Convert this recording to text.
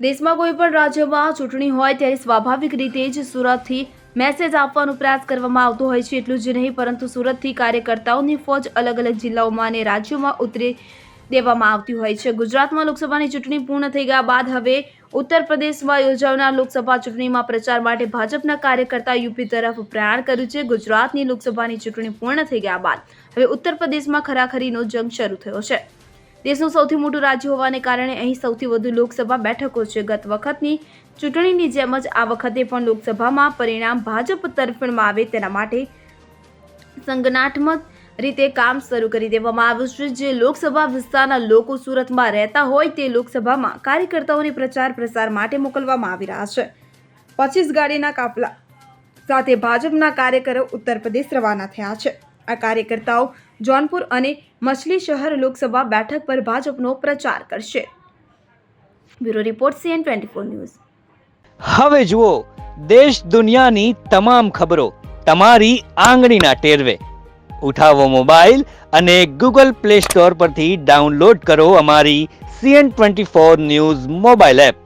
દેશમાં કોઈ પણ રાજ્યમાં ચૂંટણી હોય ત્યારે સ્વાભાવિક રીતે જ સુરતથી મેસેજ આપવાનો પ્રયાસ કરવામાં આવતો હોય છે. એટલું જ નહીં, પરંતુ સુરતથી કાર્યકર્તાઓની ફોજ અલગ અલગ જિલ્લાઓમાં અને રાજ્યોમાં ઉતરી દેવામાં આવતી હોય છે. ગુજરાતમાં લોકસભાની ચૂંટણી પૂર્ણ થઈ ગયા બાદ હવે ઉત્તર પ્રદેશમાં યોજાનાર લોકસભા ચૂંટણીમાં પ્રચાર માટે ભાજપના કાર્યકર્તા યુપી તરફ પ્રયાણ કર્યું છે. ગુજરાતની લોકસભાની ચૂંટણી પૂર્ણ થઈ ગયા બાદ હવે ઉત્તર પ્રદેશમાં ખરાખરીનો જંગ શરૂ થયો છે. દેશનું સૌથી મોટું રાજ્ય હોવાને કારણે અહીં સૌથી વધુ લોકસભા બેઠકો છે. ગત વખતની ચૂંટણીની જેમ જ આ વખતે પણ લોકસભામાં પરિણામ ભાજપ તરફેણમાં આવે તેના માટે સંગઠનાત્મક રીતે કામ શરૂ કરી દેવામાં આવ્યું છે. જે લોકસભા વિસ્તારના લોકો સુરતમાં રહેતા હોય તે લોકસભામાં કાર્યકર્તાઓને પ્રચાર પ્રસાર માટે મોકલવામાં આવી રહ્યા છે. પચીસ ગાડીના કાફલા સાથે ભાજપના કાર્યકરો ઉત્તર પ્રદેશ રવાના થયા છે. આ કાર્યકર્તાઓ જોનપુર અને મછલી શહેર લોકસભા બેઠક પર ભાજપનો પ્રચાર કરશે. Bureau report CN twenty four news. હવે જુઓ, દેશ દુનિયાની તમામ ખબરો તમારી આંગળીના ટેરવે. ઉઠાવો મોબાઈલ અને ગૂગલ પ્લે સ્ટોર પરથી ડાઉનલોડ કરો અમારી CN twenty four news mobile app.